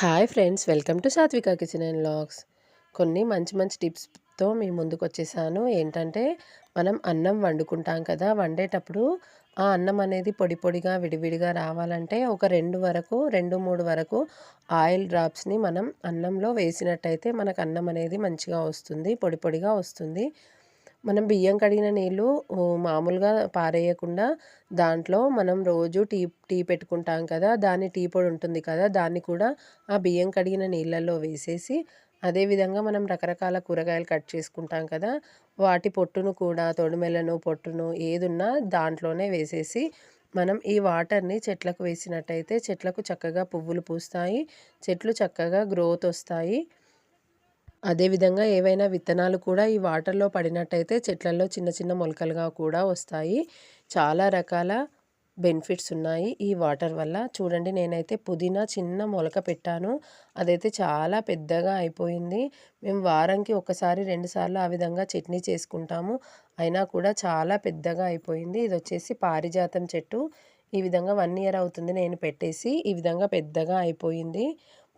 Hi friends welcome to Sathvika kitchen and vlogs కొన్ని మంచి మంచి టిప్స్తో మీ ముందుకు వచ్చేసాను ఏంటంటే మనం అన్నం వండుకుంటాం కదా వండేటప్పుడు ఆ అన్నం అనేది పొడి పొడిగా విడివిడిగా రావాలంటే ఒక రెండు వరకు రెండు మూడు వరకు ఆయిల్ డ్రాప్స్ని మనం అన్నంలో వేసినట్టయితే మనకు అన్నం అనేది మంచిగా వస్తుంది పొడి పొడిగా వస్తుంది. మనం బియ్యం కడిగిన నీళ్ళు మామూలుగా పారేయకుండా దాంట్లో మనం రోజు టీ టీ పెట్టుకుంటాం కదా దాని టీ పొడి ఉంటుంది కదా దాన్ని కూడా ఆ బియ్యం కడిగిన నీళ్ళల్లో వేసేసి అదేవిధంగా మనం రకరకాల కూరగాయలు కట్ చేసుకుంటాం కదా వాటి పొట్టును కూడా తొడిమెలను పొట్టును ఏదున్నా దాంట్లోనే వేసేసి మనం ఈ వాటర్ని చెట్లకు వేసినట్టయితే చెట్లకు చక్కగా పువ్వులు పూస్తాయి చెట్లు చక్కగా గ్రోత్ వస్తాయి. అదేవిధంగా ఏవైనా విత్తనాలు కూడా ఈ వాటర్లో పడినట్టయితే చెట్లలో చిన్న చిన్న మొలకలుగా కూడా వస్తాయి. చాలా రకాల బెనిఫిట్స్ ఉన్నాయి ఈ వాటర్ వల్ల. చూడండి నేనైతే పుదీనా చిన్న మొలక పెట్టాను. అదైతే చాలా పెద్దగా అయిపోయింది. మేము వారంకి ఒకసారి రెండుసార్లు ఆ విధంగా చట్నీ చేసుకుంటాము. అయినా కూడా చాలా పెద్దగా అయిపోయింది. ఇది వచ్చేసి పారిజాతం చెట్టు. ఈ విధంగా వన్ ఇయర్ అవుతుంది నేను పెట్టేసి ఈ విధంగా పెద్దగా అయిపోయింది.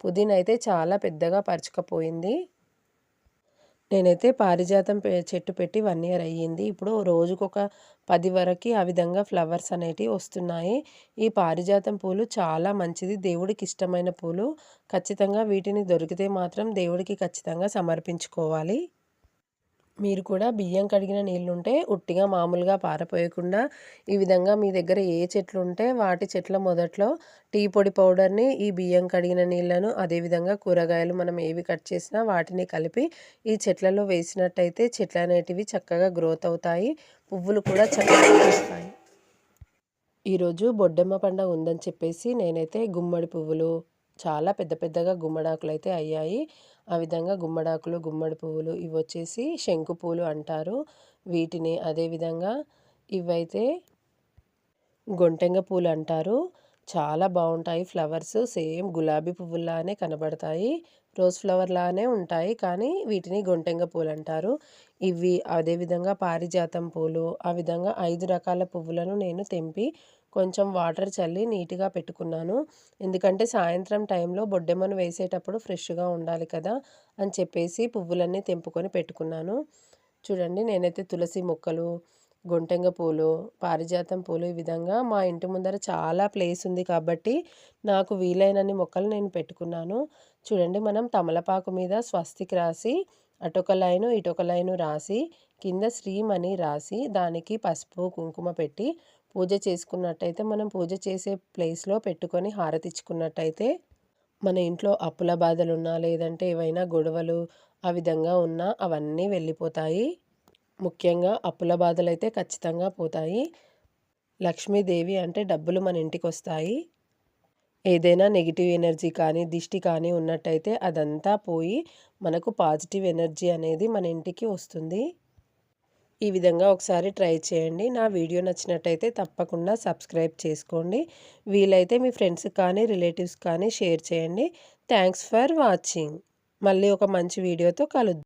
పుదీనా అయితే చాలా పెద్దగా పరుచుకపోయింది. నేనైతే పారిజాతం చెట్టు పెట్టి వన్ ఇయర్ అయ్యింది. ఇప్పుడు రోజుకొక పది వరకు ఆ విధంగా ఫ్లవర్స్ అనేటివి వస్తున్నాయి. ఈ పారిజాతం పూలు చాలా మంచిది. దేవుడికి ఇష్టమైన పూలు ఖచ్చితంగా వీటిని దొరికితే మాత్రం దేవుడికి ఖచ్చితంగా సమర్పించుకోవాలి. మీరు కూడా బియ్యం కడిగిన నీళ్ళుంటే ఉట్టిగా మామూలుగా పారపోయకుండా ఈ విధంగా మీ దగ్గర ఏ చెట్లు ఉంటే వాటి చెట్ల మొదట్లో టీ పొడి పౌడర్ని ఈ బియ్యం కడిగిన నీళ్ళను అదేవిధంగా కూరగాయలు మనం ఏవి కట్ చేసినా వాటిని కలిపి ఈ చెట్లలో వేసినట్టయితే చెట్లు అనేటివి చక్కగా గ్రోత్ అవుతాయి పువ్వులు కూడా చక్కగా వస్తాయి ఈరోజు బొడ్డెమ్మ పండుగ ఉందని చెప్పేసి నేనైతే గుమ్మడి పువ్వులు చాలా పెద్ద పెద్దగా గుమ్మడాకులు అయితే అయ్యాయి. ఆ విధంగా గుమ్మడాకులు గుమ్మడి పువ్వులు ఇవి వచ్చేసి శంకు పూలు అంటారు. వీటిని అదేవిధంగా ఇవైతే గొంటెంగ పూలు అంటారు. చాలా బాగుంటాయి ఫ్లవర్స్. సేమ్ గులాబీ పువ్వుల్లానే కనబడతాయి. రోజ్ ఫ్లవర్ లానే ఉంటాయి కానీ వీటిని గొంటెంగ పూలు అంటారు. ఇవి అదేవిధంగా పారిజాతం పూలు ఆ విధంగా ఐదు రకాల పువ్వులను నేను తెంపి కొంచెం వాటర్ చల్లి నీట్గా పెట్టుకున్నాను. ఎందుకంటే సాయంత్రం టైంలో బొడ్డెమ్మను వేసేటప్పుడు ఫ్రెష్గా ఉండాలి కదా అని చెప్పేసి పువ్వులన్నీ తెంపుకొని పెట్టుకున్నాను. చూడండి నేనైతే తులసి మొక్కలు గొంటెంగ పూలు పారిజాతం పూలు ఈ విధంగా మా ఇంటి ముందర చాలా ప్లేస్ ఉంది కాబట్టి నాకు వీలైనన్ని మొక్కలు నేను పెట్టుకున్నాను. చూడండి మనం తమలపాకు మీద స్వస్తికి రాసి అటొక లైను ఇటొక లైను రాసి కింద శ్రీమని రాసి దానికి పసుపు కుంకుమ పెట్టి పూజ చేసుకున్నట్టయితే మనం పూజ చేసే ప్లేస్లో పెట్టుకొని హారతిచ్చుకున్నట్టయితే మన ఇంట్లో అప్పుల బాధలు ఉన్నా లేదంటే ఏవైనా గొడవలు ఆ విధంగా ఉన్నా అవన్నీ వెళ్ళిపోతాయి. ముఖ్యంగా అప్పుల బాధలు అయితే ఖచ్చితంగా పోతాయి. లక్ష్మీదేవి అంటే డబ్బులు మన ఇంటికి వస్తాయి ఏదైనా నెగిటివ్ ఎనర్జీ కానీ దిష్టి కానీ ఉన్నట్టయితే అదంతా పోయి మనకు పాజిటివ్ ఎనర్జీ అనేది మన ఇంటికి వస్తుంది. ఈ విధంగా ఒకసారి ట్రై చేయండి. నా వీడియో నచ్చినట్టయితే తప్పకుండా సబ్స్క్రైబ్ చేసుకోండి. వీలైతే మీ ఫ్రెండ్స్ కానీ రిలేటివ్స్ కానీ షేర్ చేయండి. Thanks for watching. మళ్ళీ ఒక మంచి వీడియోతో కలుద్దాం.